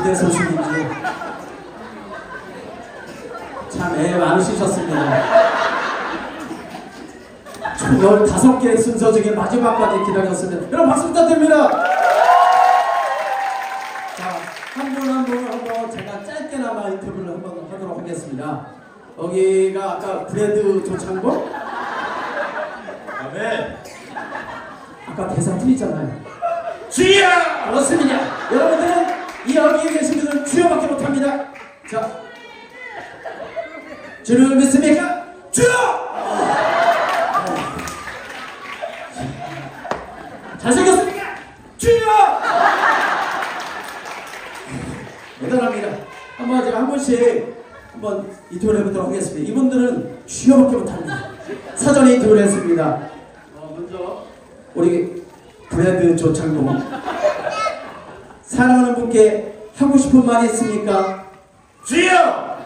부대 소식인지 참 애 많으시셨습니다. 총 15개의 순서 중에 마지막까지 기다렸습니다. 여러분 박수 부탁드립니다. 자, 한 분 한분 한번 제가 짧게나마 인터뷰를 한번 하도록 하겠습니다. 여기가 아까 브레드 조창복? 아멘. 아까 대사 틀리잖아요. 주여! 그렇습니다. 여러분들은 이 여기에 계신 분들은 주여밖에 못합니다. 자, 주를 믿습니까? 주여! 잘생겼습니까? 주여! 대단합니다. 한번 제가 한 번씩 한번 인터뷰를 해보도록 하겠습니다. 이분들은 주여밖에 못합니다. 사전에 인터뷰를 했습니다. 어, 먼저 우리 브래드 조창동 사랑하는 분께 하고 싶은 말이 있습니까? 주여!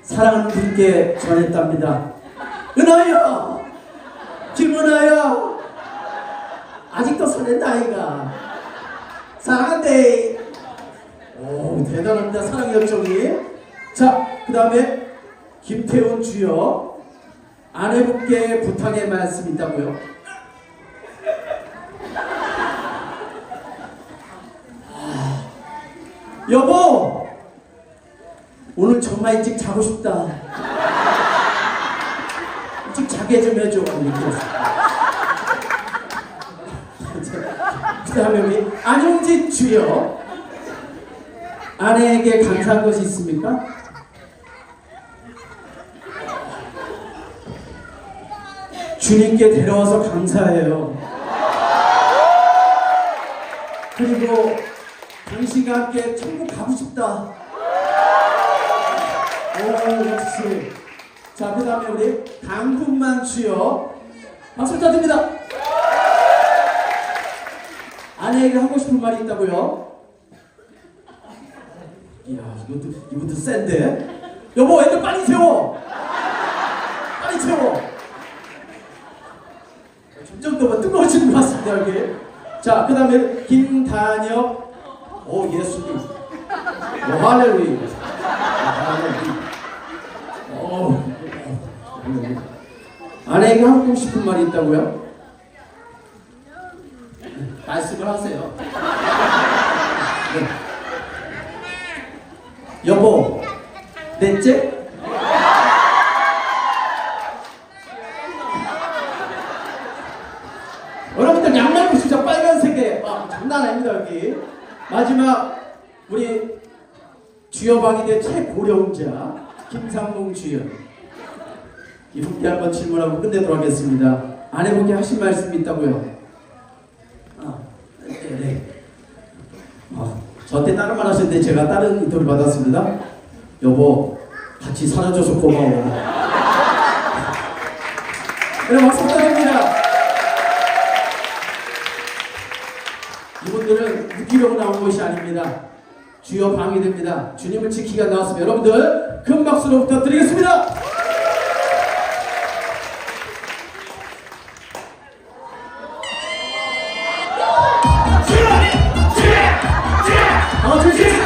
사랑하는 분께 전했답니다. 은하야, 김은하야, 아직도 설렌다 아이가. 사랑한대. 오 대단합니다 사랑 열정이. 자, 그 다음에 김태훈 주여 아내분께 부탁의 말씀 있다고요. 여보, 오늘 정말 일찍 자고 싶다. 일찍 자게 좀 해줘. 그 다음에 안용진 주여 아내에게 감사한 것이 있습니까? 주님께 데려와서 감사해요. 그리고 당신과 함께 천국 가고 싶다. 오, 역시. 자, 그 다음에 우리 당분만 주여. 박수 부탁드립니다. 아내에게 하고 싶은 말이 있다고요? 이야, 이것도, 이것도 센데? 여보, 애들 빨리 채워! 빨리 채워! 점점 더 뜨거워지는 것 같습니다, 여기. 자, 그 다음에 김단혁, 오, 예수님. 오, 할렐루야. 어, 아내에게 하고 싶은 말이 있다고요? 말씀을 하세요. 네. 여보, 넷째? 여러분들 양말 보시죠 빨간색에 아, 장난 아닙니다 여기 마지막 우리 주여방위대 최고령자 김상봉 주여 이분께 한번 질문하고 끝내도록 하겠습니다. 아내분께 하신 말씀이 있다고요? 아, 네, 네. 아, 저한테 다른 말 하셨는데 제가 다른 인터뷰 받았습니다. 여보 같이 살아줘서 고마워. 여러분 박수 부탁드립니다 이분들은 웃기려고 나온 것이 아닙니다. 주여 방위됩니다. 주님을 지키기가 나왔습니다. 여러분들 큰 박수로 부탁드리겠습니다. 어, 주시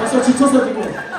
벌써 지쳐서 지금.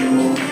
you.